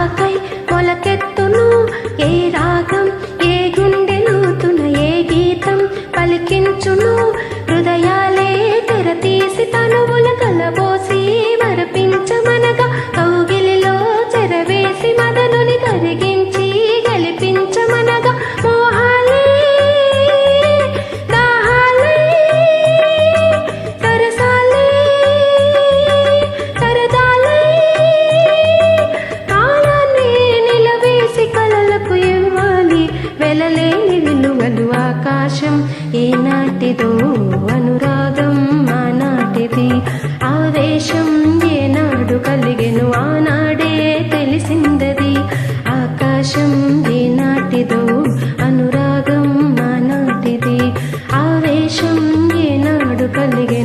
నాకై మొలకెత్తును. ఏ రాగం ఏ గుండె నూతును ఏ గీతం పలికించును. హృదయాలే తెరతీసి తనువుల కలబోసి మరపించమనగా కౌగిలిలో చెరవేసి మదనుని కరిగి వెలలేని విలువలు ఆకాశం ఏనాటిదో అనురాగం ఆనాటిది ఆవేశం ఏనాడు కలిగెను ఆనాడే తెలిసిందది. ఆకాశం ఏనాటిదో అనురాగం ఆనాటిది ఆవేశం ఏనాడు కలిగెను